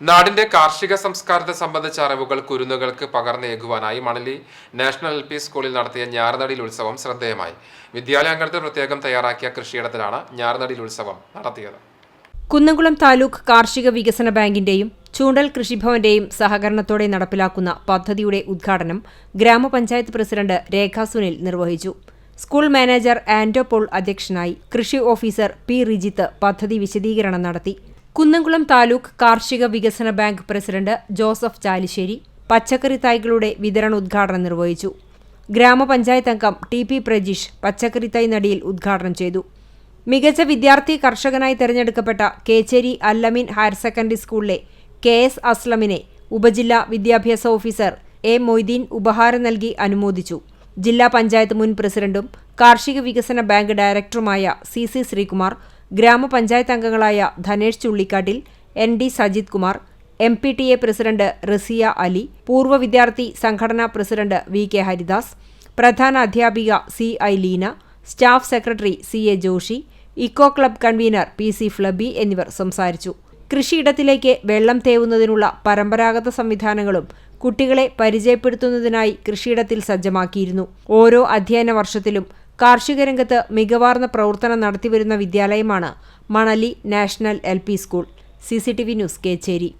നാടിന്റെ കാർഷിക സംസ്കാരത്തെ സംബന്ധിച്ച അറിവുകൾ കുരുന്നുകൾക്ക് പകർന്നേകുവാനായി മണലി നാഷണൽ എൽ പി സ്കൂളിൽ നടത്തിയ ഞാറുനടിയിൽ ഉത്സവം ശ്രദ്ധേയമായി. വിദ്യാലയാംഗണത്തിൽ പ്രത്യേകം തയ്യാറാക്കിയ കൃഷിയിടത്തിലാണ് ഞാറുനടിയിൽ ഉത്സവം നടത്തിയത്. കുന്നംകുളം താലൂക്ക് കാർഷിക വികസന ബാങ്കിന്റെയും ചൂണ്ടൽ കൃഷിഭവന്റെയും സഹകരണത്തോടെ നടപ്പിലാക്കുന്ന പദ്ധതിയുടെ ഉദ്ഘാടനം ഗ്രാമപഞ്ചായത്ത് പ്രസിഡന്റ് രേഖ സുനിൽ നിർവഹിച്ചു. സ്കൂൾ മാനേജർ ആന്റോ പോൾ അധ്യക്ഷനായി കൃഷി ഓഫീസർ പി റിജിത്ത് പദ്ധതി വിശദീകരണം നടത്തി. കുന്നംകുളം താലൂക്ക് കാർഷിക വികസന ബാങ്ക് പ്രസിഡന്റ് ജോസഫ് ചാലിശ്ശേരി പച്ചക്കറി തൈകളുടെ വിതരണ ഉദ്ഘാടനം നിർവഹിച്ചു. ഗ്രാമപഞ്ചായത്ത് അംഗം ടി പി പ്രജീഷ് പച്ചക്കറി തൈ നടിയിൽ ഉദ്ഘാടനം ചെയ്തു. മികച്ച വിദ്യാർത്ഥി കർഷകനായി തെരഞ്ഞെടുക്കപ്പെട്ട കേച്ചേരി അല്ലമീൻ ഹയർ സെക്കൻഡറി സ്കൂളിലെ കെ എസ് അസ്ലമിനെ ഉപജില്ലാ വിദ്യാഭ്യാസ ഓഫീസർ എ മൊയ്തീൻ ഉപഹാരം നൽകി അനുമോദിച്ചു. ജില്ലാ പഞ്ചായത്ത് മുൻ പ്രസിഡന്റും കാർഷിക വികസന ബാങ്ക് ഡയറക്ടറുമായ സി സി ശ്രീകുമാർ ഗ്രാമപഞ്ചായത്ത് അംഗങ്ങളായ Dhanesh Chullikkattil N D Sajith Kumar M P T A president Rasiya Ali പൂർവ വിദ്യാർത്ഥി സംഘടനാ പ്രസിഡന്റ് വി കെ ഹരിദാസ് പ്രധാന അധ്യാപിക C I Leena staff secretary C A Joshi eco club convener P C ഫ്ലബി എന്നിവർ സംസാരിച്ചു. കൃഷിയിടത്തിലേക്ക് വെള്ളം തേവുന്നതിനുള്ള പരമ്പരാഗത സംവിധാനങ്ങളും കുട്ടികളെ പരിചയപ്പെടുത്തുന്നതിനായി കൃഷിയിടത്തിൽ സജ്ജമാക്കിയിരുന്നു. ഓരോ അധ്യയന വർഷത്തിലും കാർഷിക രംഗത്ത് മികവാർന്ന പ്രവർത്തനം നടത്തിവരുന്ന വിദ്യാലയമാണ് Manali national L school. C news Kechery.